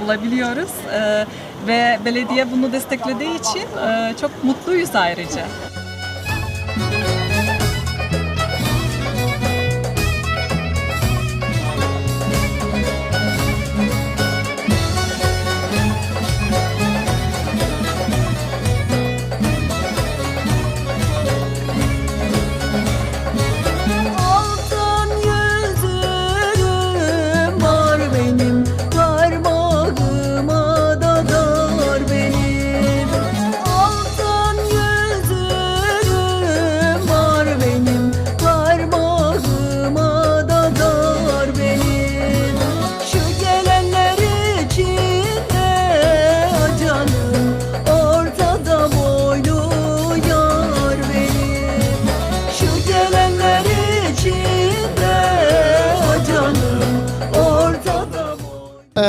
bulabiliyoruz Ee, ve belediye bunu desteklediği için e, çok mutluyuz ayrıca.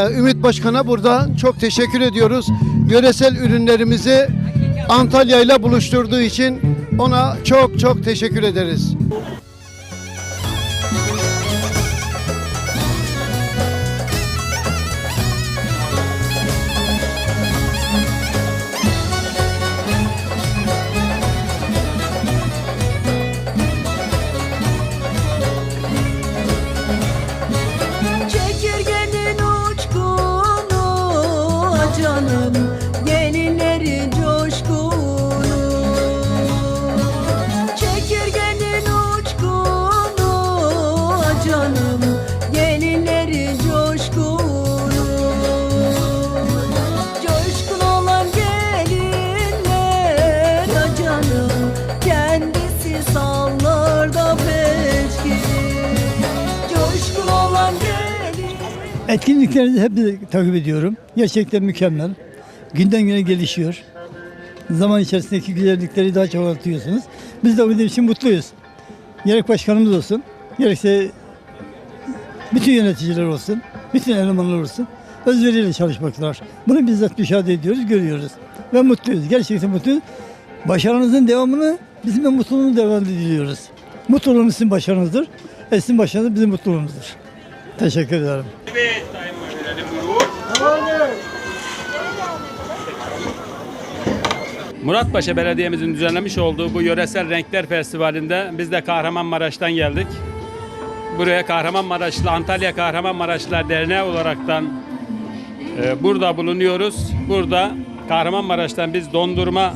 Ümit Başkan'a burada çok teşekkür ediyoruz. Yöresel ürünlerimizi Antalya ile buluşturduğu için ona çok çok teşekkür ederiz. Canım Etkinliklerinizi hep takip ediyorum. Gerçekten mükemmel. Günden güne gelişiyor. Zaman içerisindeki güzellikleri daha çok artıyorsunuz. Biz de bunun için mutluyuz. Gerek başkanımız olsun, gerekse bütün yöneticiler olsun, bütün elemanlar olsun. Özveriyle çalışmaklar. Bunu bizzat müşahede ediyoruz, görüyoruz. Ve mutluyuz. Gerçekten mutluyuz. Başarınızın devamını bizim de mutluluğunu devam diliyoruz. Mutluluğunuz sizin başarınızdır. E sizin başarınız bizim mutluluğumuzdur. Teşekkür ederim. Muratpaşa Belediye'mizin düzenlemiş olduğu bu yöresel renkler festivalinde biz de Kahramanmaraş'tan geldik. Buraya Kahramanmaraşlı Antalya Kahramanmaraşlılar Derneği olaraktan e, burada bulunuyoruz. Burada Kahramanmaraş'tan biz dondurma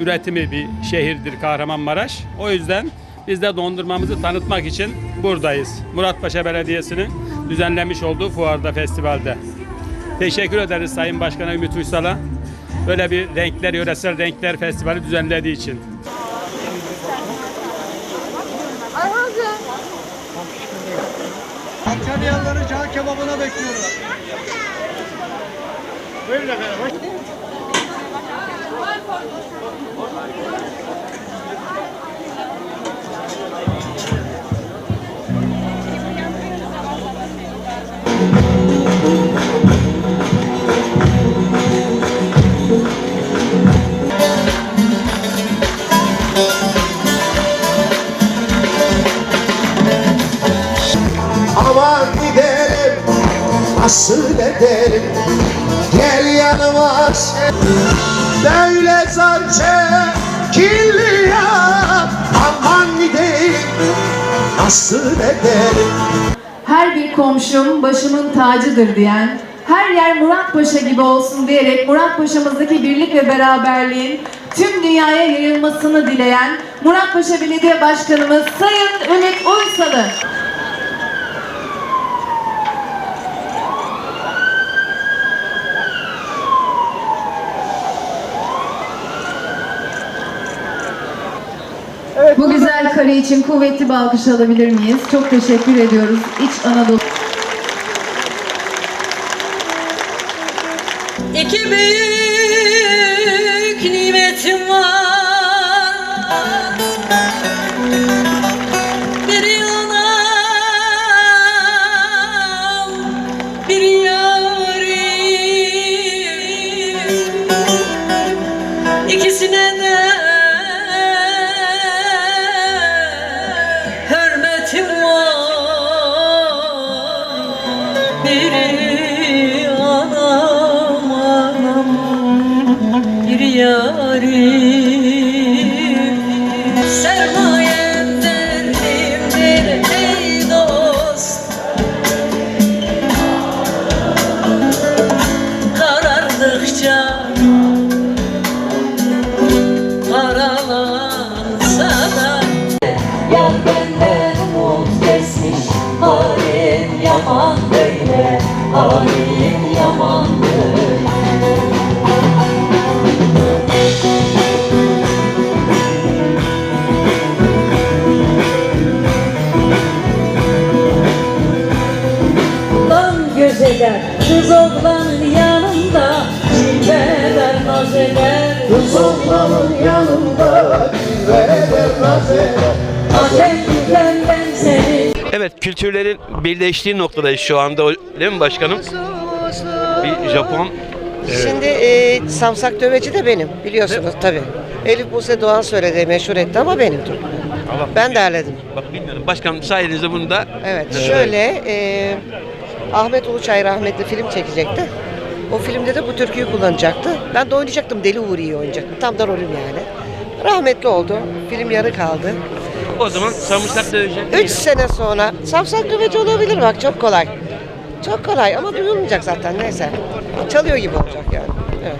üretimi bir şehirdir Kahramanmaraş. O yüzden biz de dondurmamızı tanıtmak için buradayız. Muratpaşa Belediyesi'nin düzenlemiş olduğu fuarda, festivalde. Teşekkür ederiz Sayın Başkan'a Ümit Uysal'a. Böyle bir renkler, yöresel renkler festivali düzenlediği için. Antalyalıları cağ kebabına bekliyoruz. Aman gidelim nasıl edelim Gel yanıma Böyle zarçe kirli ya. Aman gidelim nasıl edelim Her bir komşum başımın tacıdır diyen, her yer Muratpaşa gibi olsun diyerek Muratpaşa'mızdaki birlik ve beraberliğin tüm dünyaya yayılmasını dileyen Muratpaşa Belediye Başkanımız Sayın Ümit Uysal'ı Bu güzel kare için kuvvetli bir alkış alabilir miyiz? Çok teşekkür ediyoruz. İç Anadolu. İki büyük eder Kız oğlanın yanında Cilveder naz eder Atem ben seni Evet kültürlerin birleştiği noktadayız şu anda değil mi başkanım? Bir Japon Şimdi e, Samsak Döveci de benim biliyorsunuz tabii. Elif Buse Doğan söyledi, meşhur etti ama benimdir. Allah Ben derledim. Bak bilmiyorum başkanım sayenizde bunu da Evet, şöyle e, Ahmet Uluçay rahmetli film çekecekti. O filmde de bu türküyü kullanacaktı. Ben de oynayacaktım, Deli Uğur'u oynayacaktım. Tam da rolüm yani. Rahmetli oldu. Film yarı kaldı. o zaman sarımsak dövecek. Üç sene sonra Samsak Döveci olabilir bak çok kolay. Çok kolay ama duyulmayacak zaten neyse. Çalıyor gibi olacak yani. Evet.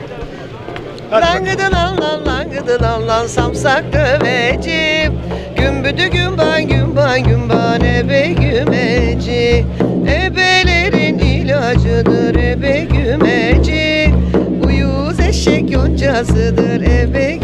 Langıdın al lan langıdın al lan samsak döveci Gümbüdü gümban gümban gümban ebe gümeci yoncasıdır ebe